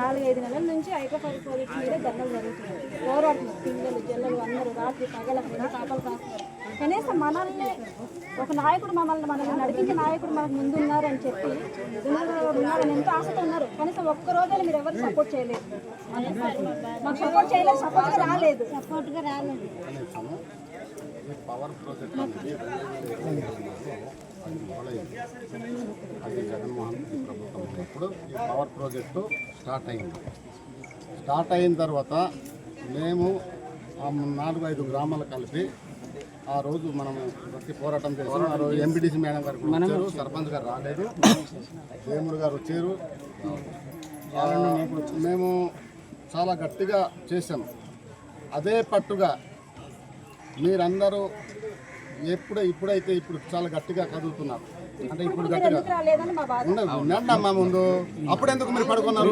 నాలుగైదు నెలల నుంచి ఐకోఫర్ ప్రాజెక్ట్ మీద ధర్నాలు జరుగుతున్నాయి పోరాడుతున్నారు పిల్లలు జల్లలు అందరూ రాత్రి పగల రెండు కాపలు కాస్తున్నారు. కనీసం మనల్ని ఒక నాయకుడు మమ్మల్ని మనల్ని నడిపించే నాయకుడు మనకు ముందు ఉన్నారు అని చెప్పి ఉన్నారు ఉన్నారని ఎంతో ఆశతో ఉన్నారు. కనీసం ఒక్క రోజైనా మీరు ఎవరు సపోర్ట్ చేయలేదు. మాకు సపోర్ట్ చేయలేదు సపోర్ట్గా రాలేదు. సపోర్ట్గా రాలేదు. పవర్ ప్రాజెక్ట్ అనేది అది జగన్మోహన్ రెడ్డి ప్రభుత్వం ఉన్నప్పుడు ఈ పవర్ ప్రాజెక్టు స్టార్ట్ అయింది. స్టార్ట్ అయిన తర్వాత మేము ఆ నాలుగు ఐదు గ్రామాలు కలిపి ఆ రోజు మనం బట్టి పోరాటం చేసాం ఆ రోజు ఎంపీటీసీ మేడం గారు వచ్చారు. సర్పంచ్ గారు రాలేదు. దేవుడు గారు వచ్చారు. మేము చాలా గట్టిగా చేసాం అదే పట్టుగా మీరందరూ ఎప్పుడు ఇప్పుడైతే ఇప్పుడు చాలా గట్టిగా కదులుతున్నారు. అంటే ఇప్పుడు ముందు. అప్పుడు? ఎందుకు మీరు పడుకున్నారు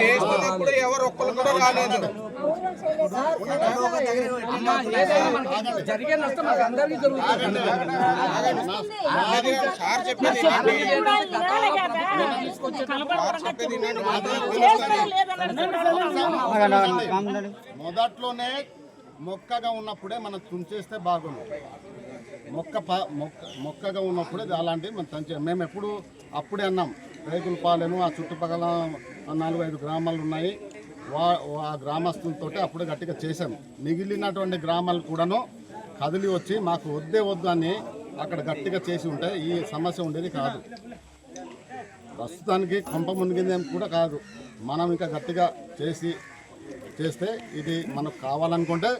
చేస్తున్నప్పుడు ఎవరు ఒక్కరు కూడా రాలేదు. జరిగే నష్టం మాకు అందరికీ జరుగుతుంది. అది సార్. చెప్పేది వినండి. మొదట్లోనే మొక్కగా ఉన్నప్పుడే మనం తుంచేస్తే బాగుంది మొక్క ప- మొక్క మొక్కగా ఉన్నప్పుడే అలాంటివి మనం తుంచే మేము ఎప్పుడు అప్పుడే అన్నాం రేకుల పాలెను ఆ చుట్టుపక్కల నాలుగు ఐదు గ్రామాలు ఉన్నాయి వా ఆ గ్రామస్తులతో అప్పుడే గట్టిగా చేశాం. మిగిలినటువంటి గ్రామాలు కూడాను కదిలి వచ్చి మాకు వద్దే వద్దు అని అక్కడ గట్టిగా చేసి ఉంటే ఈ సమస్య ఉండేది కాదు. ప్రస్తుతానికి కొంప మునిగిందేం కూడా కాదు. మనం ఇంకా గట్టిగా చేసి చేస్తే ఇది మనకు కావాలనుకుంటే